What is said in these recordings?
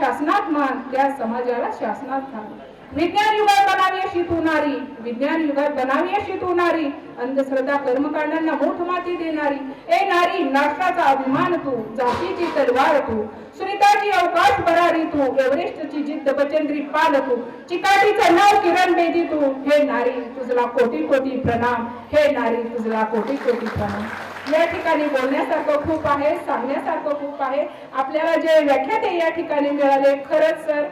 शासनात मान त्या समाजाला शासनात मान विज्ञान युगात बनावी अशी तू नारी विज्ञान युगात बनावी अशी तू नारी अंधश्रद्धा कर्मकांडांना मोठ माती देणारी. ए नारी राष्ट्राचा अभिमान तू जातीची तलवार तू सुनीताची अवकाश भरारी तू एव्हरेस्टची जिद्द बचंद्री पाल तू चिकाटीचं नाव किरण बेदी तू. हे नारी तुझला कोटी कोटी प्रणाम. हे नारी तुझला कोटी कोटी प्रणाम. या ठिकाणी बोलण्यासारखं खूप आहे सांगण्यासारखं खूप आहे. आपल्याला जे व्याख्या ते या ठिकाणी मिळाले खरंच सर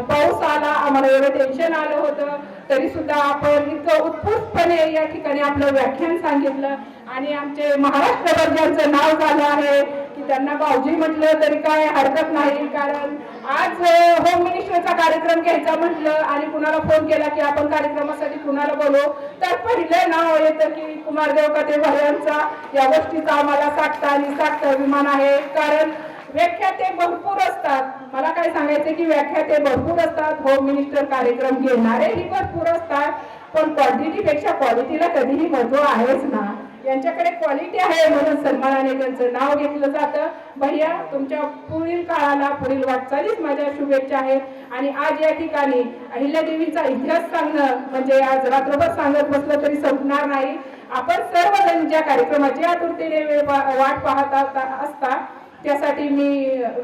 पाऊस आला आम्हाला एवढं टेन्शन आलं होतं. तरी सुद्धा आपण इतकं उत्कृष्टपणे या ठिकाणी आपलं व्याख्यान सांगितलं आणि आमचे महाराष्ट्रभर ज्यांचं नाव झालं आहे. की त्यांना भाऊजी म्हटलं तरी काय हरकत नाही कारण आज होम मिनिस्टरचा कार्यक्रम घ्यायचा म्हटलं आणि कुणाला फोन केला की आपण कार्यक्रमासाठी कुणाला बोलू? तर पहिलं नाव येतं की कुमारदेव कथे यांचा. या गोष्टीचा आम्हाला साठता आणि साठता अभिमान आहे कारण व्याख्या ते भरपूर असतात. मला काय सांगायचं की व्याख्या ते भरपूर असतात. होम मिनिस्टर कार्यक्रम घेणारेही भरपूर असतात. पण क्वांटिटीपेक्षा क्वालिटीला कधीही महत्त्व आहेच ना. यांच्याकडे क्वालिटी आहे म्हणून सन्मानाने त्यांचं नाव घेतलं जातं. भैया तुमच्या पुढील काळाला पुढील वाटचालीस माझ्या शुभेच्छा आहेत. आणि आज या ठिकाणी अहिल्यादेवीचा इतिहास सांगणं म्हणजे आज रात्रभर सांगत बसलं तरी संपणार नाही. आपण सर्वजण ज्या कार्यक्रमाची आतुरतेने वेळ वाट पाहत असता त्यासाठी मी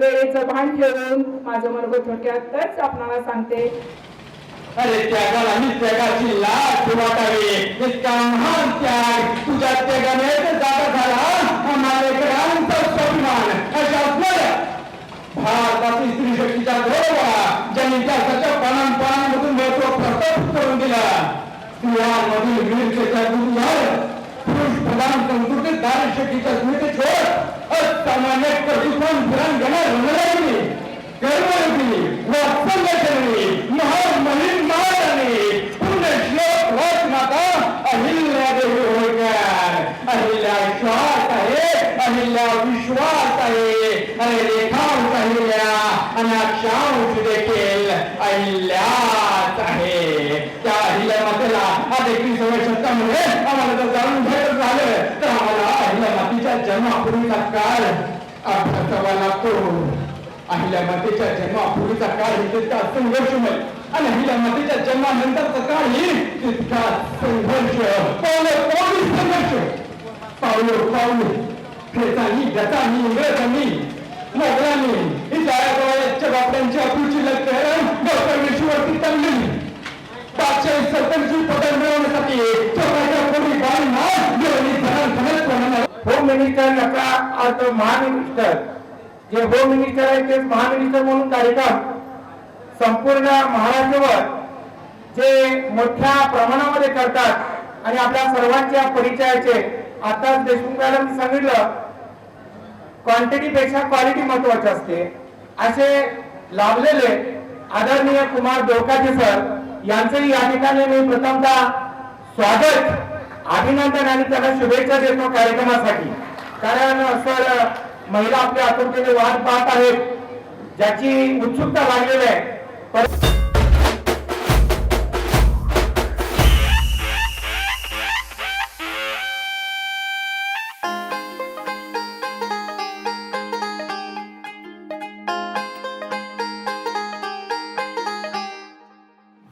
वेळेचं भान ठेवून माझं मन थोडक्यातच आपणाला सांगते. अरे त्यागाला मी लाट वाटावी. इतका महान त्याग तुझ्या त्यागाने जाता झाला आम्हाला ग्रांचा स्वाभिमान. अशा आपल्या भारतातील स्त्री शक्तीच्या गौरवा ज्यांनी इतिहासाच्या पानांपानांमधून महत्त्व प्रस्थापित करून दिला स्त्रियांमधील वीरतेच्या दुर्धार पुरुष प्रधान संस्कृतीत नारी शक्तीच्या स्मृती छोड असामान्य प्रतिकोण गर्व रंगलावली कर्मयोगी वात्सल्यचरणी महान महिन महाराणी पुण्यश्लोक राजमाता अहिल्यादेवी होळकर अहिल्या श्वास आहे अहिल्या विश्वास आहे अरे रेखांश अहिल्या आणि अक्षांश देखील अहिल्याच आहे त्या अहिल्या मातेला आज एकविसाव्या शतकामध्ये आम्हाला जर जाणून घ्यायचं झालं तर आम्हाला अहिल्या मातीच्या जन्मापूर्वीचा काळ अभ्यासावा लागतो. अहिल्या मातेच्या जन्मापूर्वीचा काळ तितका संघर्षमय आणि अहिल्या मातेच्या जन्मानंतरचा काळ ही तितका संघर्ष. पावली संघर्ष. पावलो पावले. खेचानी गटानी इंग्रजांनी मोगलांनी ही जायाजवळच्या बापड्यांची अपुची लक्ष्य पाचशे सरपंची पदं मिळवण्यासाठी मिनिस्टर याचा अर्थ महामिनिस्टर जे होम मिनिस्टर आहे तेच महामिनिस्टर म्हणून कार्यक्रम संपूर्ण महाराष्ट्रावर जे मोठ्या प्रमाणामध्ये करतात आणि आपल्या सर्वांच्या परिचयाचे आताच देशमुख मॅडम सांगितलं क्वांटिटीपेक्षा क्वालिटी महत्वाची असते. असे लाभलेले आदरणीय कुमार देवकाजी सर यांचंही या ठिकाणी मी प्रथमतः स्वागत अभिनंदन आणि त्यांना शुभेच्छा देतो कार्यक्रमासाठी. कारण सर महिला आपल्या आतुरतेने वाट पाहत आहेत ज्याची उत्सुकता लागलेली आहे.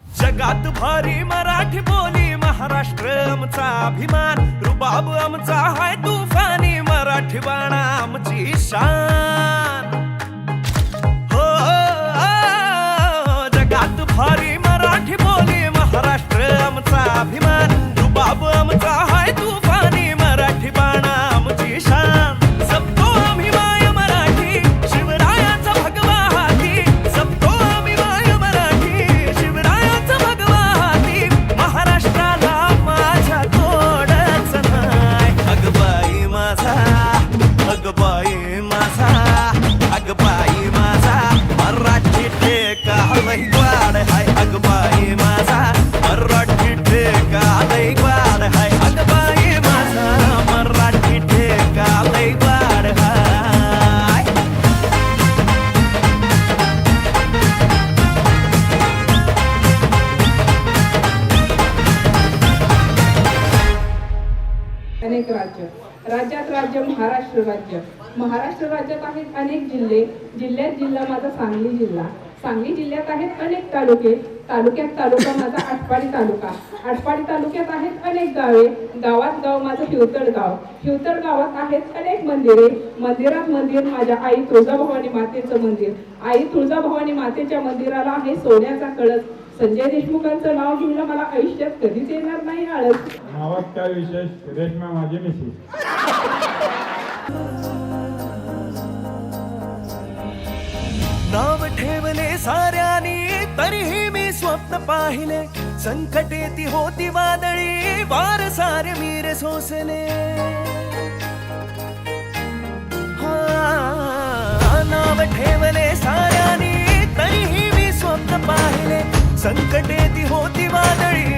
जगात भारी मराठी बोली महाराष्ट्र आमचा अभिमान रुबाब आमचा हाय तुफानी मराठी बाणा आमची शान. हो, हो, हो जगात भारी मराठी एक राज्य. राज्यात राज्य महाराष्ट्र राज्य. महाराष्ट्र राज्यात आहेत अनेक जिल्हे. जिल्ह्यात जिल्हा माझा सांगली जिल्हा. सांगली जिल्ह्यात आहेत अनेक तालुके. तालुक्यात तालुका माझा आटपाडी तालुका. आटपाडी तालुक्यात आहेत अनेक गावे. गावात गाव माझं हिवतड गाव. हिवतड गावात आहेत अनेक मंदिरे. मंदिरात मंदिर माझ्या आई तुळजाभवानी मातेचं मंदिर. आई तुळजाभवानी मातेच्या मंदिराला आहे सोन्याचा कळस. संजय देशमुखांचं नाव घेऊन मला आयुष्यात कधीच येणार नाही आळस. नावात काय विशेष? रेशमा माझी मिसेस नाव ठेवले साऱ्यानी तरीही मी स्वप्न पाहिले. संकटे ती होती वादळी वार सारे मीरे सोसले. हा, नाव ठेवले साऱ्यानी संकटे ती होती वादळी.